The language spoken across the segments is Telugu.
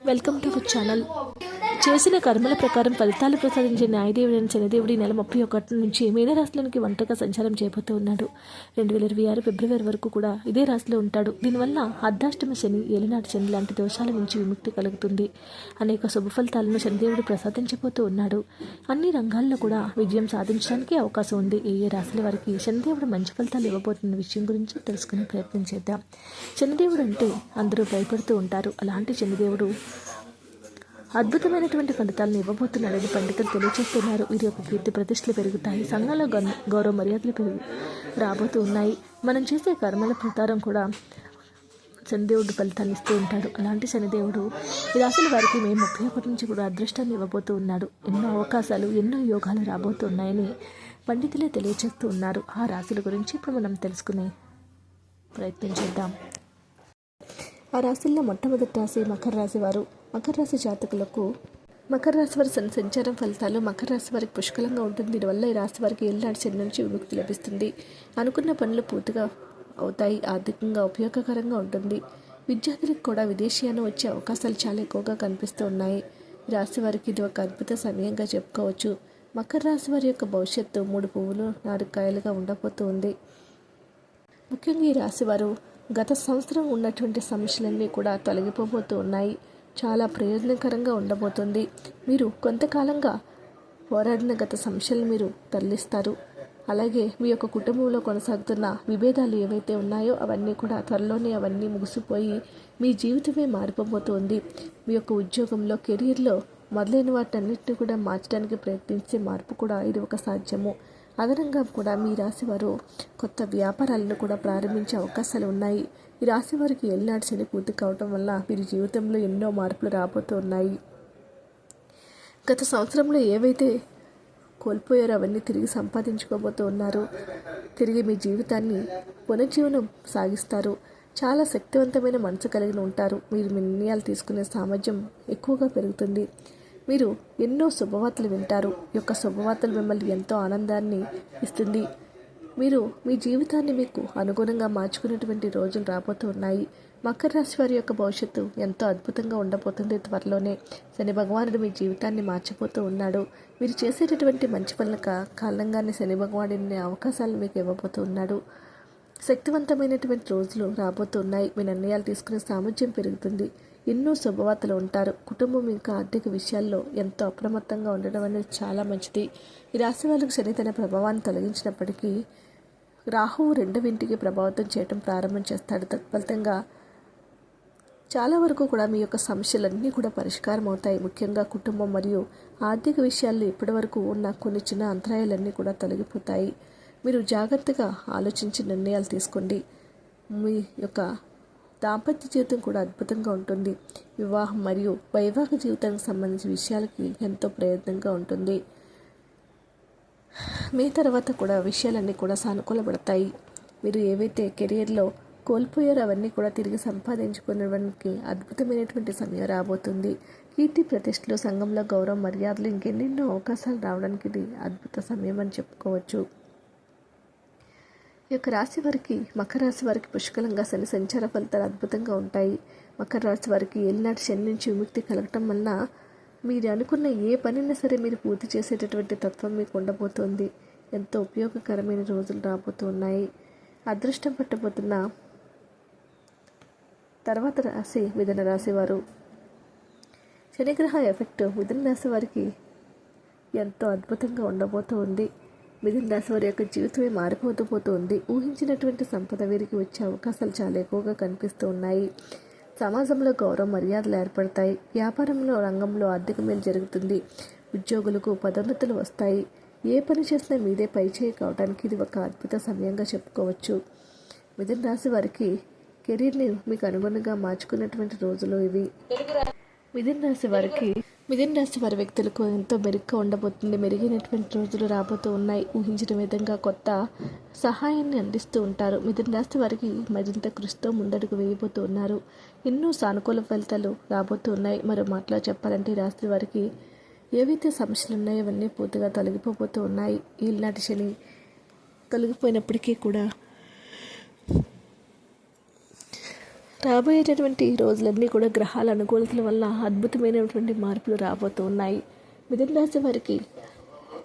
वेलकम टू चैनल చేసిన కర్మల ప్రకారం ఫలితాలు ప్రసాదించే న్యాయదేవుడైన ఈ నెల ముప్పై ఒకటి నుంచి మీనరాశిలోనికి ఒంటరిగా సంచారం చేయబోతూ ఉన్నాడు. రెండు వేల ఇరవై ఆరు ఫిబ్రవరి వరకు కూడా ఇదే రాశిలో ఉంటాడు. దీనివల్ల అర్ధాష్టమ శని ఏలినాటి శని లాంటి దోషాల నుంచి విముక్తి కలుగుతుంది. అనేక శుభ ఫలితాలను శనిదేవుడు ప్రసాదించబోతూ ఉన్నాడు. అన్ని రంగాల్లో కూడా విజయం సాధించడానికి అవకాశం ఉంది. ఏ ఏ రాశుల వారికి శనిదేవుడు మంచి ఫలితాలు ఇవ్వబోతున్న విషయం గురించి తెలుసుకునే ప్రయత్నం చేద్దాం. శనిదేవుడు అంటే అందరూ భయపడుతూ ఉంటారు. అలాంటి శనిదేవుడు అద్భుతమైనటువంటి ఫలితాలను ఇవ్వబోతున్నారని పండితులు తెలియజేస్తున్నారు. వీరి యొక్క కీర్తి ప్రతిష్టలు పెరుగుతాయి. సంఘంలో గౌరవ మర్యాదలు పెరుగు రాబోతూ ఉన్నాయి. మనం చేసే కర్మల ప్రకారం కూడా శనిదేవుడు ఫలితాన్ని ఇస్తూ ఉంటాడు. అలాంటి శనిదేవుడు ఈ రాశుల వారికి మే ముప్పై ఒకటి నుంచి కూడా అదృష్టాన్ని ఇవ్వబోతూ ఉన్నాడు. ఎన్నో అవకాశాలు ఎన్నో యోగాలు రాబోతూ ఉన్నాయని పండితులే తెలియజేస్తూ ఉన్నారు. ఆ రాశుల గురించి ఇప్పుడు మనం తెలుసుకునే ప్రయత్నం చేద్దాం. ఆ రాశుల్లో మొట్టమొదటి రాశి మకర రాశి వారు. మకర రాశి జాతకులకు మకర రాశి వారి సంచారం ఫలితాలు మకర రాశి వారికి పుష్కలంగా ఉంటుంది. దీనివల్ల ఈ రాశి వారికి ఏళ్ళనాటి శని నుంచి విముక్తి లభిస్తుంది. అనుకున్న పనులు పూర్తిగా అవుతాయి. ఆర్థికంగా ఉపయోగకరంగా ఉంటుంది. విద్యార్థులకు కూడా విదేశీయానం వచ్చే అవకాశాలు చాలా ఎక్కువగా కనిపిస్తూ ఉన్నాయి. రాశి వారికి ఇది ఒక అద్భుత సమయంగా చెప్పుకోవచ్చు. మకర రాశి వారి యొక్క భవిష్యత్తు మూడు పువ్వులు నాలుగు కాయలుగా ఉండబోతూ ఉంది. ముఖ్యంగా ఈ రాశివారు గత సంవత్సరం ఉన్నటువంటి సమస్యలన్నీ కూడా తొలగిపోబోతూ ఉన్నాయి. చాలా ప్రయోజనకరంగా ఉండబోతుంది. మీరు కొంతకాలంగా పోరాడిన గత సమస్యలు మీరు తరలిస్తారు. అలాగే మీ యొక్క కుటుంబంలో కొనసాగుతున్న విభేదాలు ఏవైతే ఉన్నాయో అవన్నీ కూడా త్వరలోనే అవన్నీ ముగిసిపోయి మీ జీవితమే మారిపోబోతోంది. మీ యొక్క ఉద్యోగంలో కెరీర్లో మొదలైన వాటన్నిటిని కూడా మార్చడానికి ప్రయత్నించే మార్పు కూడా ఇది ఒక సాధ్యము. అదనంగా కూడా మీ రాశి వారు కొత్త వ్యాపారాలను కూడా ప్రారంభించే అవకాశాలు ఉన్నాయి. ఈ రాశి వారికి ఎల్లాడి శని పూర్తి కావటం వల్ల వీరి జీవితంలో ఎన్నో మార్పులు రాబోతూ ఉన్నాయి. గత సంవత్సరంలో ఏవైతే కోల్పోయారో అవన్నీ తిరిగి సంపాదించుకోబోతూ ఉన్నారు. తిరిగి మీ జీవితాన్ని పునర్జీవనం సాగిస్తారు. చాలా శక్తివంతమైన మనసు కలిగి ఉంటారు. మీరు మీ నిర్ణయాలు తీసుకునే సామర్థ్యం ఎక్కువగా పెరుగుతుంది. మీరు ఎన్నో శుభవార్తలు వింటారు. ఈ యొక్క శుభవార్తలు మిమ్మల్ని ఎంతో ఆనందాన్ని ఇస్తుంది. మీరు మీ జీవితాన్ని మీకు అనుగుణంగా మార్చుకునేటువంటి రోజులు రాబోతూ ఉన్నాయి. మకర రాశి వారి యొక్క భవిష్యత్తు ఎంతో అద్భుతంగా ఉండబోతుంది త్వరలోనే. శని భగవానుడు మీ జీవితాన్ని మార్చిపోతూ ఉన్నాడు. మీరు చేసేటటువంటి మంచి పనులక కాలంగానే శని భగవానుడిని అవకాశాలు మీకు ఇవ్వబోతూ ఉన్నాడు. శక్తివంతమైనటువంటి రోజులు రాబోతున్నాయి మీ నిర్ణయాలు తీసుకునే సామర్థ్యం పెరుగుతుంది. ఎన్నో శుభవార్తలు ఉంటారు. కుటుంబం ఇంకా ఆర్థిక విషయాల్లో ఎంతో అప్రమత్తంగా ఉండడం అనేది చాలా మంచిది. ఈ రాశి వాళ్ళకు శని తన ప్రభావాన్ని తొలగించినప్పటికీ రాహువు రెండవ ఇంటికి ప్రభావితం చేయడం ప్రారంభం చేస్తాడు. తత్ఫలితంగా చాలా వరకు కూడా మీ యొక్క సమస్యలన్నీ కూడా పరిష్కారం అవుతాయి. ముఖ్యంగా కుటుంబం మరియు ఆర్థిక విషయాల్లో ఇప్పటివరకు ఉన్న కొన్ని చిన్న అంతరాయాలన్నీ కూడా తొలగిపోతాయి. మీరు జాగ్రత్తగా ఆలోచించి నిర్ణయాలు తీసుకోండి. మీ యొక్క దాంపత్య జీవితం కూడా అద్భుతంగా ఉంటుంది. వివాహం మరియు వైవాహిక జీవితానికి సంబంధించిన విషయాలకి ఎంతో ప్రయత్నంగా ఉంటుంది. మీ తర్వాత కూడా విషయాలన్నీ కూడా సానుకూలపడతాయి. మీరు ఏవైతే కెరియర్లో కోల్పోయారో అవన్నీ కూడా తిరిగి సంపాదించుకునేవానికి అద్భుతమైనటువంటి సమయం రాబోతుంది. కీర్తి ప్రతిష్టలు సంఘంలో గౌరవ మర్యాదలు ఇంకెన్నెన్నో అవకాశాలు రావడానికి ఇది అద్భుత సమయం అని చెప్పుకోవచ్చు. ఈ యొక్క రాశి వారికి మకర రాశి వారికి పుష్కలంగా శని సంచార ఫలితాలు అద్భుతంగా ఉంటాయి. మకర రాశి వారికి ఏలినాటి శని నుంచి విముక్తి కలగటం వలన మీరు అనుకున్న ఏ పనైనా సరే మీరు పూర్తి చేసేటటువంటి తత్వం మీకు ఉండబోతోంది. ఎంతో ఉపయోగకరమైన రోజులు రాబోతున్నాయి. అదృష్టం పట్టబోతున్న తర్వాత రాశి మిథున రాశి వారు. శనిగ్రహ ఎఫెక్ట్ మిథున రాశి వారికి ఎంతో అద్భుతంగా ఉండబోతూ ఉంది మిథున రాశి వారి యొక్క జీవితమే మారిపోతూ పోతుంది. ఊహించినటువంటి సంపద వీరికి వచ్చే అవకాశాలు చాలా ఎక్కువగా కనిపిస్తూ ఉన్నాయి. సమాజంలో గౌరవ మర్యాదలు ఏర్పడతాయి. వ్యాపారంలో రంగంలో ఆర్థిక మేలు జరుగుతుంది. ఉద్యోగులకు పదోన్నతులు వస్తాయి. ఏ పని చేసినా మీదే పైచేయి కావడానికి ఇది ఒక అద్భుత సమయంగా చెప్పుకోవచ్చు. మిథున రాశి వారికి కెరీర్ని మీకు అనుగుణంగా మార్చుకున్నటువంటి రోజులు ఇవి. మిథున రాశి వారికి మిథున రాశి వారి వ్యక్తులకు ఎంతో మెరుగ్గా ఉండబోతుంది. మెరుగైనటువంటి రోజులు రాబోతూ ఉన్నాయి. ఊహించిన విధంగా కొత్త సహాయాన్ని అందిస్తూ ఉంటారు. మిథున రాశి వారికి మరింత కృషితో ముందడుగు వేయబోతూ ఉన్నారు. ఎన్నో సానుకూల ఫలితాలు రాబోతూ ఉన్నాయి. మరో మాటలో చెప్పాలంటే ఈ రాశి వారికి ఏవైతే సమస్యలు ఉన్నాయో అవన్నీ పూర్తిగా తొలగిపోబోతూ ఉన్నాయి. ఈనాటి శని తొలగిపోయినప్పటికీ కూడా రాబోయేటటువంటి రోజులన్నీ కూడా గ్రహాల అనుకూలతల వల్ల అద్భుతమైనటువంటి మార్పులు రాబోతూ ఉన్నాయి మిథున రాశి వారికి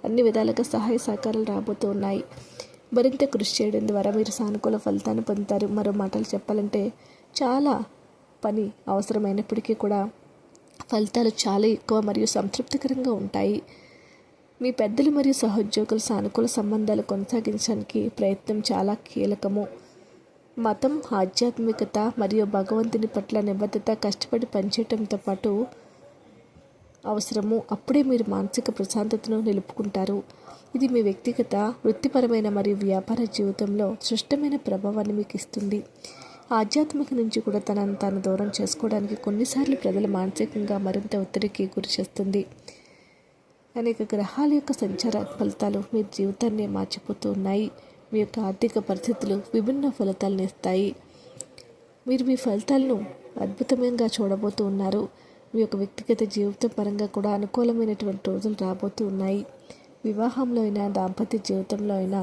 అన్ని విధాలుగా సహాయ సహకారాలు రాబోతూ ఉన్నాయి మరింత కృషి చేయడం ద్వారా మీరు సానుకూల ఫలితాన్ని పొందుతారు. మరో మాటలు చెప్పాలంటే చాలా పని అవసరమైనప్పటికీ కూడా ఫలితాలు చాలా ఎక్కువ మరియు సంతృప్తికరంగా ఉంటాయి. మీ పెద్దలు మరియు సహోద్యోగుల సానుకూల సంబంధాలు కొనసాగించడానికి ప్రయత్నం చాలా కీలకము. మతం ఆధ్యాత్మికత మరియు భగవంతుని పట్ల నిబద్ధత కష్టపడి పనిచేయటంతో పాటు అవసరము. అప్పుడే మీరు మానసిక ప్రశాంతతను నిలుపుకుంటారు. ఇది మీ వ్యక్తిగత వృత్తిపరమైన మరియు వ్యాపార జీవితంలో సృష్టమైన ప్రభావాన్ని మీకు ఇస్తుంది. ఆధ్యాత్మిక నుంచి కూడా తనను తాను దూరం చేసుకోవడానికి కొన్నిసార్లు ప్రజలు మానసికంగా మరింత ఒత్తిడికి గురి చేస్తుంది. అనేక గ్రహాల యొక్క సంచార ఫలితాలు మీ జీవితాన్ని మార్చిపోతూ ఉన్నాయి. మీ యొక్క ఆర్థిక పరిస్థితులు విభిన్న ఫలితాలను ఇస్తాయి. మీరు మీ ఫలితాలను అద్భుతమంగా చూడబోతూ ఉన్నారు. మీ యొక్క వ్యక్తిగత జీవితం పరంగా కూడా అనుకూలమైనటువంటి రోజులు రాబోతూ ఉన్నాయి. వివాహంలో అయినా దాంపత్య జీవితంలో అయినా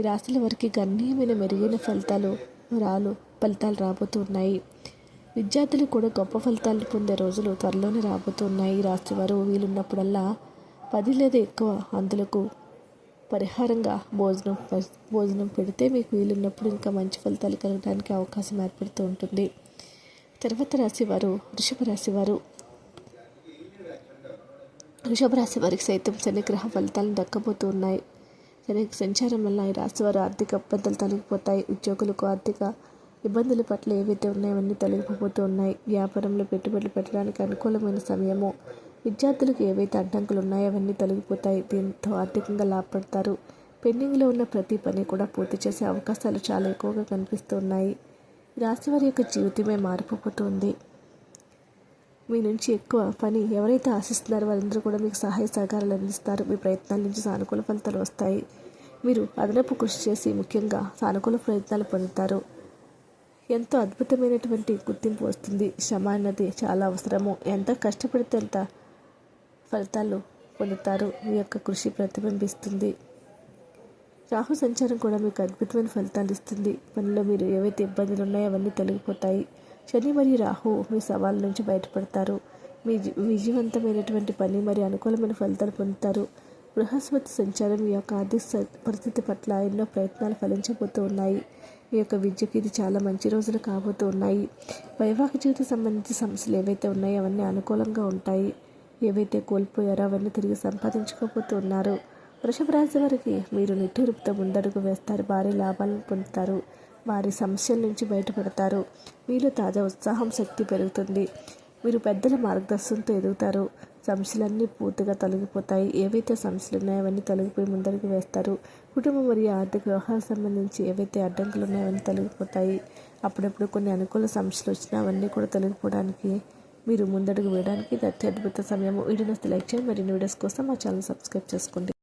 ఈ రాశుల వారికి గణనీయమైన మెరుగైన ఫలితాలు రాలు ఫలితాలు రాబోతూ ఉన్నాయి. విద్యార్థులు కూడా గొప్ప ఫలితాలు పొందే రోజులు త్వరలోనే రాబోతున్నాయి రాశి వారు వీలున్నప్పుడల్లా పది లేదా ఎక్కువ అందులకు పరిహారంగా భోజనం భోజనం పెడితే మీకు వీలున్నప్పుడు ఇంకా మంచి ఫలితాలు కలగడానికి అవకాశం ఏర్పడుతూ ఉంటుంది. తర్వాత రాశి వారు వృషభ రాశివారు. వృషభ రాశి వారికి సైతం శనిగ్రహ ఫలితాలు దక్కబోతూ ఉన్నాయి. శని సంచారం వల్ల ఈ రాశి వారు ఆర్థిక ఇబ్బందులు తొలగిపోతాయి. ఉద్యోగులకు ఆర్థిక ఇబ్బందుల పట్ల ఏవైతే ఉన్నాయో అవన్నీ తొలగిపోతూ ఉన్నాయి. వ్యాపారంలో పెట్టుబడులు పెట్టడానికి అనుకూలమైన సమయము విద్యార్థులకు ఏవైతే అడ్డంకులు ఉన్నాయో అవన్నీ తొలగిపోతాయి. దీంతో ఆర్థికంగా లాభపడతారు. పెండింగ్లో ఉన్న ప్రతి పని కూడా పూర్తి చేసే అవకాశాలు చాలా ఎక్కువగా కనిపిస్తూ ఉన్నాయి రాశి వారి యొక్క జీవితమే మారిపోతుంది మీ నుంచి ఎక్కువ పని ఎవరైతే ఆశిస్తున్నారో వారందరూ కూడా మీకు సహాయ సహకారాలు అందిస్తారు. మీ ప్రయత్నాల నుంచి సానుకూల ఫలితాలు వస్తాయి. మీరు అదనపు కృషి చేసి ముఖ్యంగా సానుకూల ప్రయత్నాలు పొందుతారు. ఎంతో అద్భుతమైనటువంటి గుర్తింపు వస్తుంది. శ్రమ అన్నది చాలా అవసరము. ఎంత కష్టపడితే అంత ఫలితాలు పొందుతారు. మీ యొక్క కృషి ప్రతిబింబిస్తుంది. రాహు సంచారం కూడా మీకు అద్భుతమైన ఫలితాలు ఇస్తుంది. పనిలో మీరు ఏవైతే ఇబ్బందులు ఉన్నాయో అవన్నీ తొలగిపోతాయి. శని మరియు రాహు మీ సవాళ్ళ నుంచి బయటపడతారు. మీ విజయవంతమైనటువంటి పని మరియు అనుకూలమైన ఫలితాలు పొందుతారు. బృహస్పతి సంచారం మీ యొక్క ఆర్థిక స- పరిస్థితి పట్ల ఎన్నో ప్రయత్నాలు ఫలించబోతూ ఉన్నాయి. మీ యొక్క విద్యకి ఇది చాలా మంచి రోజులు కాబోతూ ఉన్నాయి. వైవాహిక జీవితం సంబంధించిన సమస్యలు ఏవైతే ఉన్నాయో అవన్నీ అనుకూలంగా ఉంటాయి. ఏవైతే కోల్పోయారో అవన్నీ తిరిగి సంపాదించుకోబోతూ ఉన్నారు వృషభ రాశి వారికి మీరు నిట్టూరుపుతో ముందడుగు వేస్తారు. భారీ లాభాలను పొందుతారు. వారి సమస్యల నుంచి బయటపడతారు. మీలో తాజా ఉత్సాహం శక్తి పెరుగుతుంది. మీరు పెద్దల మార్గదర్శనంతో ఎదుగుతారు. సమస్యలన్నీ పూర్తిగా తొలగిపోతాయి. ఏవైతే సమస్యలు ఉన్నాయో అవన్నీ తొలగిపోయి ముందడుగు వేస్తారు. కుటుంబం మరియు ఆర్థిక వ్యవహారాలకు సంబంధించి ఏవైతే అడ్డంకులు ఉన్నాయో అవన్నీ తొలగిపోతాయి. అప్పుడప్పుడు కొన్ని అనుకూల సమస్యలు వచ్చినా అవన్నీ కూడా తొలగిపోవడానికి మీరు ముందడుగు వేయడానికి ఇది అత్యద్భుత సమయము వీడియోస్ లైక్ చేయండి. మరిన్ని వీడియోస్ కోసం మా ఛానల్ సబ్స్క్రైబ్ చేసుకోండి.